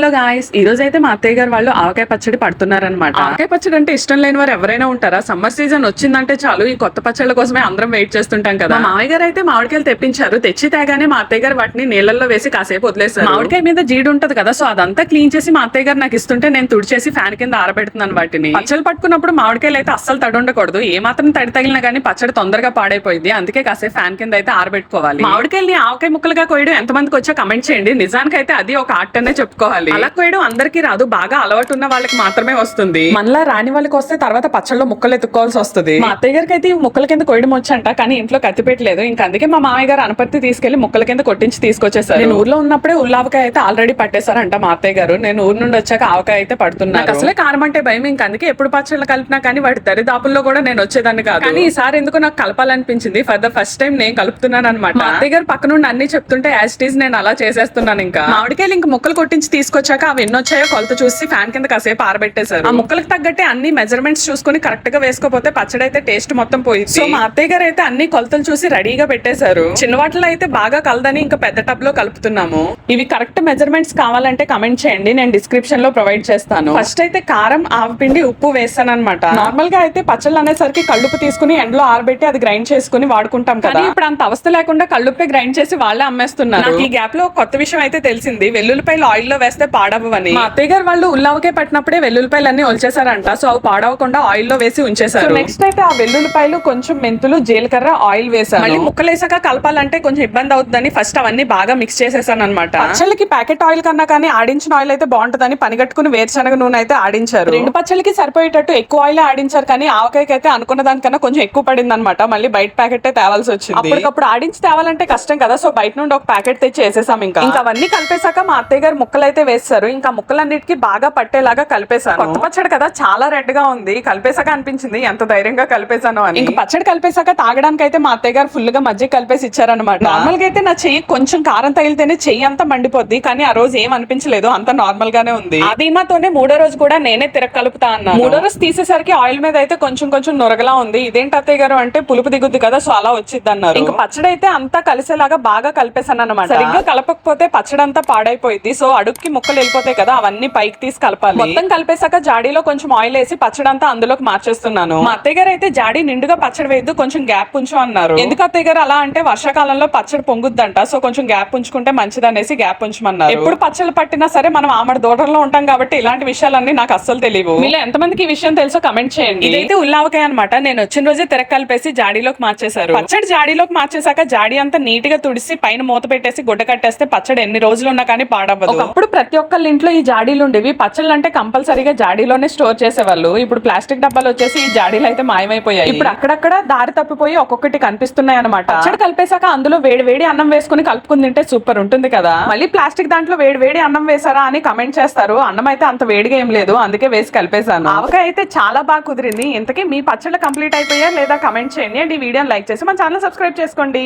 Hello guys ఈ రోజు అయితే మా అత్తయ్య గారు వాళ్ళు ఆవకాయ పచ్చడి పడుతున్నారనమాట ఆవకాయ పచ్చడి అంటే ఇష్టం లేని వారు ఎవరైనా ఉంటారా? సమ్మర్ సీజన్ వచ్చిందంటే చాలు ఈ కొత్త పచ్చళ్ళ కోసమే అందరం వెయిట్ చేస్తుంటాం కదా. మా మామయ్య గారు అయితే మామిడికాయలు తెప్పించారు. తెచ్చి తేగానే మా అత్తయ్య గారు వాటిని నీళ్ళల్లో వేసి కాసేపు వదిలేసారు మామిడికాయ మీద జీడు ఉంటది కదా సో అదంతా క్లీన్ చేసి మా అత్తయ్య గారు నాకు ఇస్తుంటే నేను తుడిచేసి ఫ్యాన్ కింద ఆరబెడుతున్నాను వాటిని. పచ్చళ్ళు పట్టుకున్నప్పుడు మామిడికాయలు అయితే అస్సలు తడి ఉండకూడదు. ఏ మాత్రం తడి తగిలినా కానీ పచ్చడి తొందరగా పాడైపోయింది. అందుకే కాసేపు ఫ్యాన్ కింద అయితే ఆరబెట్టుకోవాలి. మామిడికాయల్ని ఆవకాయ ముక్కలుగా కోయడం ఎంత మందికి వచ్చా? కమెంట్ చేయండి. నిజానికి అయితే అది ఒక ఆర్ట్ అనే చెప్పుకోవాలి. అలా కోయడం అందరికీ రాదు. బాగా అలవాటు ఉన్న వాళ్ళకి మాత్రమే వస్తుంది. మనలా రాని వాళ్ళకి వస్తే తర్వాత పచ్చళ్ళలో ముక్కలు ఎత్తుకోవాల్సి వస్తుంది. మా అత్తయ్య గారికి అయితే ముక్కల కింద కోయడం వచ్చంట కానీ ఇంట్లో కత్తి పెట్టలేదు. ఇంకా అందుకే మా మామయ్య గారు అనపర్తి తీసుకెళ్ళి ముక్కల కింద కొట్టించి తీసుకొచ్చేసారు. నేను ఊర్లో ఉన్నప్పుడే ఉల్లావకాయ అయితే ఆల్రెడీ పట్టేశారంట మా అత్తయ్య గారు. నేను ఊరు నుండి వచ్చాక ఆవకాయ అయితే పడుతున్నా అసలే కారం అంటే భయం. ఇంకా అందుకే ఎప్పుడు పచ్చళ్ళు కలిపినా కానీ వాటి దరిదాపుల్లో కూడా నేను వచ్చేదాన్ని కాదు. కానీ ఈసారి ఎందుకు నాకు కలపాలనిపించింది. ఫర్ ద ఫస్ట్ టైం నేను కలుపుతున్నాను అనమాట అత్తయ్య గారు పక్క నుండి అన్ని చెప్తుంటే యాజ్ ఇట్ ఈస్ నేను అలా చేసేస్తున్నాను ఇంకా. మామిడికాయలు ఇంకా ముక్కలు కొట్టించి తీసుకొచ్చాక అవి ఎన్ని వచ్చాయో కొలత చూసి ఫ్యాన్ కింద కాసేపు ఆరబెట్టేశారు. ఆ ముక్కలకు తగ్గట్టే అన్ని మెజర్మెంట్స్ చూసుకుని కరెక్ట్గా వేసుకోపోతే పచ్చడి అయితే టేస్ట్ మొత్తం పోయింది సో మా అత్తయ్య గారు అయితే అన్ని కొలతలు చూసి రెడీగా పెట్టేశారు. చిన్న వాటిలో అయితే బాగా కలదని ఇంకా పెద్ద టబ్లో కలుపుతున్నాము. ఇవి కరెక్ట్ మెజర్మెంట్స్ కావాలంటే కమెంట్ చేయండి. నేను డిస్క్రిప్షన్లో ప్రొవైడ్ చేస్తాను. ఫస్ట్ అయితే కారం ఆవపిండి ఉప్పు వేస్తాను అనమాట నార్మల్గా అయితే పచ్చళ్ళు అనేసరికి కళ్ళుప్పు తీసుకుని ఎండలో ఆరబెట్టి అది గ్రైండ్ చేసుకుని వాడుకుంటాం కదా. ఇప్పుడు అంత అవస్థ లేకుండా కళ్ళుప్పే గ్రైండ్ చేసి వాళ్ళే అమ్మేస్తున్నారు. ఈ గ్యాప్లో కొత్త విషయం అయితే తెలిసింది. వెల్లుల్లిపాయలు ఆయిల్లో వేస్తే పాడవని. మా అత్తయ్య గారు వాళ్ళు ఉల్లవకే పట్టినప్పుడే వెల్లుల్లిపాయలు అన్ని ఒలిచేసారంట సో అవి పాడవకుండా ఆయిల్లో వేసి ఉంచేసారు నెక్స్ట్ అయితే ఆ వెల్లుల్లిపాయలు కొంచెం మెంతులు జీలకర్ర ఆయిల్ వేసాను మళ్ళీ ముక్కలేసాక కలపాలంటే కొంచెం ఇబ్బంది అవుతుందని ఫస్ట్ అవన్నీ బాగా మిక్స్ చేసేసాను అనమాట పచ్చళ్ళకి ప్యాకెట్ ఆయిల్ కన్నా కానీ ఆడించిన ఆయిల్ అయితే బాగుంటుందని పనిగట్టుకుని వేరుశనగ నూనె అయితే ఆడించారు. రెండు పచ్చళ్ళకి సరిపోయేటట్టు ఎక్కువ ఆయిల్ ఆడించారు కానీ ఆవకాయకి అయితే అనుకున్న దానికన్నా కొంచెం ఎక్కువ పడింది అనమాట మళ్ళీ బయట ప్యాకెట్ తేవాల్సి వచ్చింది. అప్పటికప్పుడు ఆడించి తేవాలంటే కష్టం కదా. సో బయట నుండి ఒక ప్యాకెట్ తెచ్చి వేసేసాం ఇంకా. ఇంకా అవన్నీ కలిపేశాక మా అత్తయ్య గారు ముక్కలు అయితే వేస్తారు ఇంకా ముక్కలన్నిటికీ బాగా పట్టేలాగా కలిపేశాను. కొత్త పచ్చడి కదా చాలా రెడ్గా ఉంది. కలిపేశాక అనిపించింది. ఎంత ధైర్యంగా కలిపేశాను అని. ఇంకా పచ్చడి కలిపేశాక తాగడానికి అయితే మా అత్తయ్య గారు ఫుల్గా మజ్జిగ కలిపేసి ఇచ్చారనమాట నార్మల్గా అయితే నా చెయ్యి కొంచెం కారం తగిలితేనే చెయ్యి అంతా మండిపోద్ది. కానీ ఆ రోజు ఏం అనిపించలేదు. అంత నార్మల్ గానే ఉంది. ఆ ధీమాతోనే మూడో రోజు కూడా నేనే తిరగ కలుపుతా అన్నాను. మూడో రోజు తీసేసరికి ఆయిల్ మీద అయితే కొంచెం కొంచెం నొరగలా ఉంది. ఇదేంటి అత్తయ్య గారు అంటే పులుపు దిగుద్ది కదా సో అలా వచ్చింది అన్నారు ఇంకా పచ్చడి అయితే అంతా కలిసేలాగా బాగా కలిపేశాను అనమాట సరిగ్గా కలపకపోతే పచ్చడి అంతా పాడైపోయింది సో అడుక్కి ముక్కలు వెళ్ళిపోతాయి కదా అవన్నీ పైకి తీసి కలపాలి. మొత్తం కలిపేశాక జాడీలో కొంచెం ఆయిల్ వేసి పచ్చడి అంతా అందులోకి మార్చేస్తున్నాను. మా అత్తయ్య గారు అయితే జాడీ నిండుగా పచ్చడి వేయద్దు కొంచెం గ్యాప్ ఉంచు అన్నారు. ఎందుకు అత్తయ్య గారు అలా అంటే వర్షాకాలంలో పచ్చడి పొంగుద్దంట సో కొంచెం గ్యాప్ ఉంచుకుంటే మంచిది అనేసి గ్యాప్ ఉంచమన్నారు. ఎప్పుడు పచ్చళ్ళు పట్టినా సరే మనం ఆమడ దూరంలో ఉంటాం కాబట్టి ఇలాంటి విషయాలన్నీ నాకు అస్సలు తెలియవు. మీలో ఎంతమందికి ఈ విషయం తెలుసో కమెంట్ చేయండి. ఇదైతే ఉల్లావకాయ అనమాట నేను వచ్చిన రోజే తిరగ కలిపేసి జాడీలోకి మార్చేశారు. పచ్చడి జాడీలోకి మార్చేశాక జాడీ అంతా నీట్గా తుడిసి పైన మూత పెట్టేసి గుడ్డ కట్టేస్తే పచ్చడి ఎన్ని రోజులు ఉన్నా కానీ పాడవ్వదు. ఒకప్పుడు ప్రతి ఒక్కళ్ళ ఇంట్లో ఈ జాడీలు ఉండేవి. పచ్చళ్ళు అంటే కంపల్సరీగా జాడీలోనే స్టోర్ చేసేవాళ్ళు. ఇప్పుడు ప్లాస్టిక్ డబ్బాలు వచ్చేసి ఈ జాడీలు అయితే మాయమైపోయాయి. ఇప్పుడు అక్కడక్కడ దారి తప్పిపోయి ఒక్కొక్కటి కనిపిస్తున్నాయి అనమాట పచ్చడి కలిపేశాక అందులో వేడి వేడి అన్నం వేసుకుని కలుపుకుని తింటే సూపర్ ఉంటుంది కదా. మళ్ళీ ప్లాస్టిక్ దాంట్లో వేడి వేడి అన్నం వేసారా అని కమెంట్ చేస్తారు. అన్నం అయితే అంత వేడిగా ఏం లేదు. అందుకే వేసి కలిపేశాను. ఆవకాయ అయితే చాలా బాగా కుదిరింది. ఇంతకీ మీ పచ్చళ్ళు కంప్లీట్ అయిపోయా లేదా కమెంట్ చేయండి. అండ్ ఈ వీడియోని లైక్ చేసి మన ఛానల్ సబ్స్క్రైబ్ చేసుకోండి.